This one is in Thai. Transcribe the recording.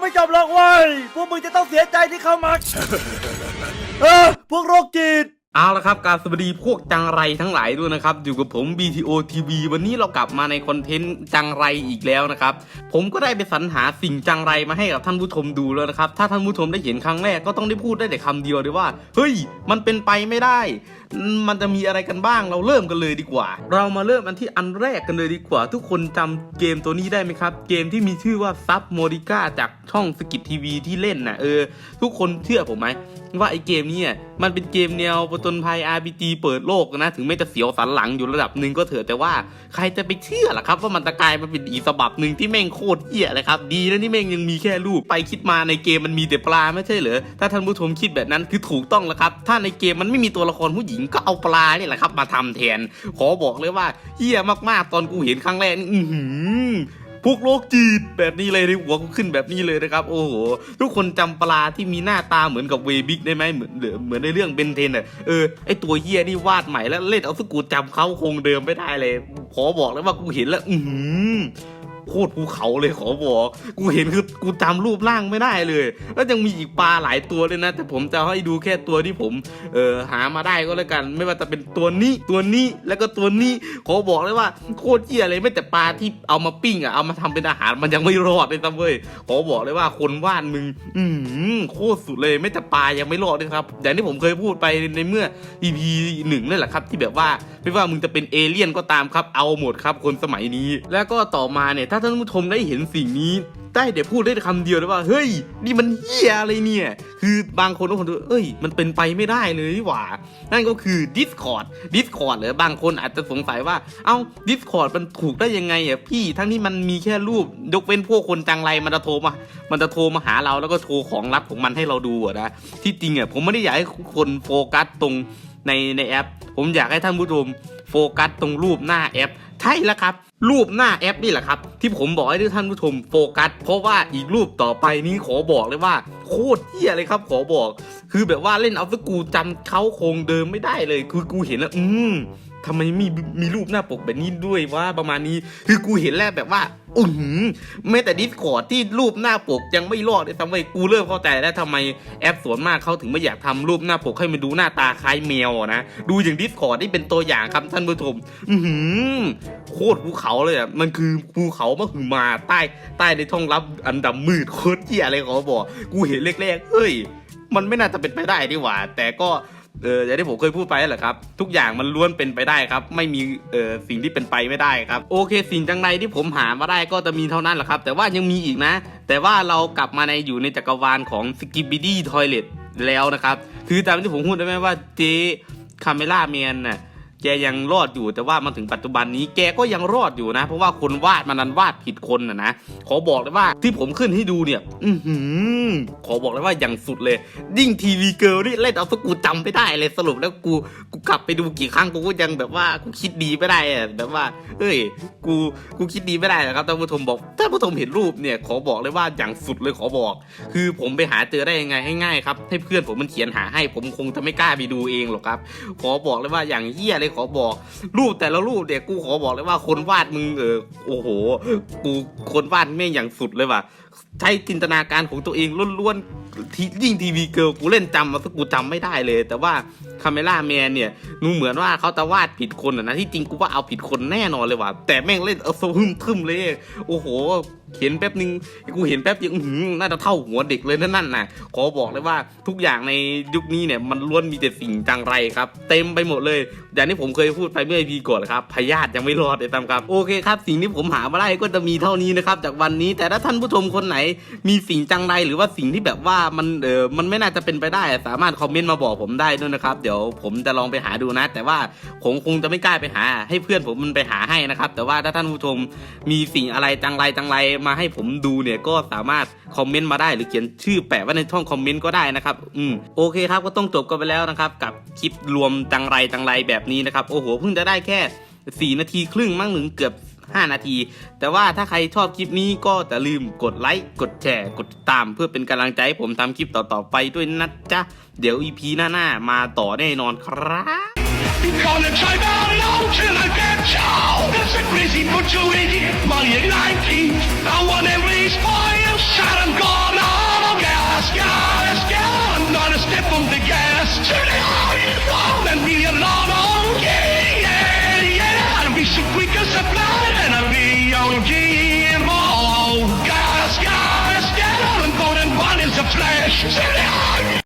ไม่จบหรอกเว้ยพวกมึงจะต้องเสียใจที่เข้ามา เออ พวกโรคจิต เอาละครับการสวัสดีพวกจังไรทั้งหลายด้วยนะครับ อยู่กับผม BTO TV วันนี้เรากลับมาในคอนเทนต์จังไรอีกแล้วนะครับ ผมก็ได้ไปสรรหาสิ่งจังไรมาให้กับท่านผู้ชมดูแล้วนะครับ ถ้าท่านผู้ชมได้เห็นครั้งแรกก็ต้องได้พูดได้แต่คำเดียวเลยว่า เฮ้ย มันเป็นไปไม่ได้ มันจะมีอะไรกันบ้างเราเริ่มกันเลยดีกว่า เรามาเริ่มอันที่อันแรกกันเลยดีกว่า ทุกคนจำเกมตัวนี้ได้ไหมครับ เกมที่มีชื่อว่าซับโมดิก้าจากช่องสกิททีวีที่เล่นนะเออ ทุกคนเชื่อผมไหมว่าไอเกมเนี้มันเป็นเกมแนวจญภัย RPG เปิดโลกนะ ถึงแม้จะเสียวสันหลังอยู่ระดับหนึ่งก็เถอะแต่ว่าใครจะไปเชื่อล่ะครับ ว่ามันจะกลายมาเป็นอีสบับหนึ่งที่แม่งโคตรเหี้ยเลยครับ ดีนะนี่แม่งยังมีแค่รูปไปคิดมาในเกมมันมีแต่ปลาไม่ใช่เหรอถ้าท่านผู้ชมคิดแบบนั้นคือถูกต้องแล้วครับถ้าในเกมมันไม่มีตัวละครผู้หญิงก็เอาปลาเนี่ยแหละครับ มาทำแทน ขอบอกเลยว่าเหี้ยมากๆตอนกูเห็นครั้งแรกนี่อื้อหือ พวกโรคจีตแบบนี้เลยในหัวกูขึ้นแบบนี้เลยนะครับ โอ้โห ทุกคนจำปลาที่มีหน้าตาเหมือนกับเวบิกได้ไหมเหมือนเหมือนในเรื่องเบนเทนอะเออไอตัวเฮียนี่วาดใหม่แล้วเล่นเอาสกูจำเขาคงเดิมไม่ได้เลยขอบอกแล้วว่ากูเห็นแล้ว อื โคตรภูเขาเลยขอบอกกูเห็นคือกูจำรูปร่างไม่ได้เลย แล้วยังมีอีกปลาหลายตัวเลยนะ แต่ผมจะให้ดูแค่ตัวที่ผมเออหามาได้ก็แล้วกัน ไม่ว่าจะเป็นตัวนี้ตัวนี้แล้วก็ตัวนี้ขอบอกเลยว่าโคตรเหี้ยเลยไม่แต่ปลาที่เอามาปิ้งอะเอามาทำเป็นอาหารมันยังไม่รอดเลยซ้ำเว้ยขอบอกเลยว่าคนวาดมึงอืมโคตรสุดเลยไม่แต่ปลายังไม่รอดเลยครับอย่างที่ผมเคยพูดไปในเมื่อ EP หนึ่งนั่นแหละครับ ที่แบบว่าไม่ว่ามึงจะเป็นเอเลี่ยนก็ตามครับเอาหมดครับ คนสมัยนี้ แล้วก็ต่อมาเนี่ยถ้าท่านผู้ชมได้เห็นสิ่งนี้ ได้เดี๋ยวพูดได้คำเดียวเลยว่า เฮ้ย นี่มันเหี้ยอะไรเนี่ย คือบางคนก็คนดูเอ้ย มันเป็นไปไม่ได้เลยนี่หว่า นั่นก็คือ Discord Discord หรือบางคนอาจจะสงสัยว่า เอ้า Discord มันถูกได้ยังไงอะพี่ ทั้งที่มันมีแค่รูป ยกเว้นพวกคนจังไรมันจะโทรมา มันจะโทรมาหาเราแล้วก็โชว์ของลับของมันให้เราดูอะนะ ที่จริงอะผมไม่ได้อยากให้คนโฟกัสตรงในในแอป ผมอยากให้ท่านผู้ชม โฟกัสตรงรูปหน้าแอป ใช่แล้วครับ รูปหน้าแอปนี่แหละครับ ที่ผมบอกให้ท่านผู้ชมโฟกัส เพราะว่าอีกรูปต่อไปนี้ขอบอกเลยว่า โคตรเหี้ยเลยครับขอบอก คือแบบว่าเล่นเอาซะกูจำเขาโครงเดิมไม่ได้เลย คือกูเห็นแล้วอืมทำไมมีมีรูปหน้าปกแบบนี้ด้วยว่าประมาณนี้ คือกูเห็นแล้วแบบว่า อือหือแม้แต่ดิสคอร์ดที่รูปหน้าปกยังไม่รอดเลยทำไมกูเริ่มเข้าใจแล้วทำไมแอปส่วนมากเขาถึงไม่อยากทำรูปหน้าปกให้มันดูหน้าตาคล้ายแมวนะ ดูอย่างดิสคอร์ดที่เป็นตัวอย่างครับท่านผู้ชมอือหือโคตรภูเขาเลยอะมันคือภูเขามหึมาใต้ใต้ในท้องรับอันดำมืดโคตรเหี้ยอะไรขอบอก กูเห็นแรกๆเฮ้ย มันไม่น่าจะเป็นไปได้ดีหว่า แต่ก็ เอออย่างที่ผมเคยพูดไปแหละครับ ทุกอย่างมันล้วนเป็นไปได้ครับ ไม่มีเออสิ่งที่เป็นไปไม่ได้ครับ โอเค สิ่งจังไรที่ผมหามาได้ก็จะมีเท่านั้นแหละครับ แต่ว่ายังมีอีกนะ แต่ว่าเรากลับมาในอยู่ในจักรวาลของ s k i b i d y Toilet แล้วนะครับ คือตามที่ผมพูดได้ไหมว่าเจคาเมล่าเมียนน่ะ แกยังรอดอยู่แต่ว่ามาถึงปัจจุบันนี้แกก็ยังรอดอยู่นะ เพราะว่าคนวาดมันนั้นวาดผิดคนนะนะขอบอกเลยว่าที่ผมขึ้นให้ดูเนี่ยอือขอบอกเลยว่าอย่างสุดเลย ยิ่งทีวีเกิร์ลนี่เล่นเอาสกูจำไม่ได้เลยสรุปแล้วกูกูกลับไปดูกี่ครั้งกูก็ยังแบบว่ากูคิดดีไม่ได้อะแบบว่า เอ้ย กูกูคิดดีไม่ได้นะครับท่านผู้ชมบอกท่านผู้ชมเห็นรูปเนี่ยขอบอกเลยว่าอย่างสุดเลยขอบอก คือผมไปหาเจอได้ยังไงให้ง่ายครับให้เพื่อนผมมันเขียนหาให้ผมคงจะไม่กล้าไปดูเองหรอกครับ ขอบอกเลยว่าอย่างเหี้ยเลยขอบอก รูปแต่ละรูปเนี่ยกูขอบอกเลยว่าคนวาดมึงเออโอ้โห กูคนวาดแม่งอย่างสุดเลยว่ะใช้จินตนาการของตัวเองล้วนๆที่ยิ่งทีวีเกิร์ลกูเล่นจำมาสักกูจำไม่ได้เลย แต่ว่าคาเมล่าแมนเนี่ยนูเหมือนว่าเขาจะวาดผิดคนนะที่จริงกูว่าเอาผิดคนแน่นอนเลยว่ะแต่แม่งเล่นเอาสะหึมทึมเลย โอ้โห เห็นแป๊บนึงกูเห็นแป๊บเดียวน่าจะเท่าหัวเด็กเลยนั่นน่ะขอบอกเลยว่าทุกอย่างในยุคนี้เนี่ยมันล้วนมีแต่สิ่งจังไรครับ เต็มไปหมดเลย อย่างที่ผมเคยพูดไปเมื่อพีก่อนครับพยาธิยังไม่รอดเลยตามครับโอเคครับ สิ่งที่ผมหามาได้ก็จะมีเท่านี้นะครับจากวันนี้แต่ถ้าท่านผู้ชมคนไหน มีสิ่งจังไรหรือว่าสิ่งที่แบบว่ามันเออมันไม่น่าจะเป็นไปได้ สามารถคอมเมนต์มาบอกผมได้ด้วยนะครับเดี๋ยวผมจะลองไปหาดูนะ แต่ว่าผมคงจะไม่กล้าไปหา ให้เพื่อนผมมันไปหาให้นะครับแต่ว่าถ้าท่านผู้ชมมีสิ่งอะไรจังไรจังไรมาให้ผมดูเนี่ยก็สามารถคอมเมนต์มาได้หรือเขียนชื่อแปะไว้ในช่องคอมเมนต์ก็ได้นะครับอืมโอเคครับก็ต้องจบกันไปแล้วนะครับกับคลิปรวมจังไรจังไรแบบนี้นะครับโอ้โหเพิ่งจะได้แค่ 4 นาทีครึ่งมั้งหนึ่งเกือบ 5 นาที แต่ว่าถ้าใครชอบคลิปนี้ก็อย่าลืมกดไลค์กดแชร์กดติดตาม เพื่อเป็นกำลังใจให้ผมทำคลิปต่อๆไปด้วยนะจ๊ะเดี๋ยว EP หน้าๆมาต่อแน่นอนครับ You call it time out now till I get you. That's a crazy put you in here. Money 19. I want every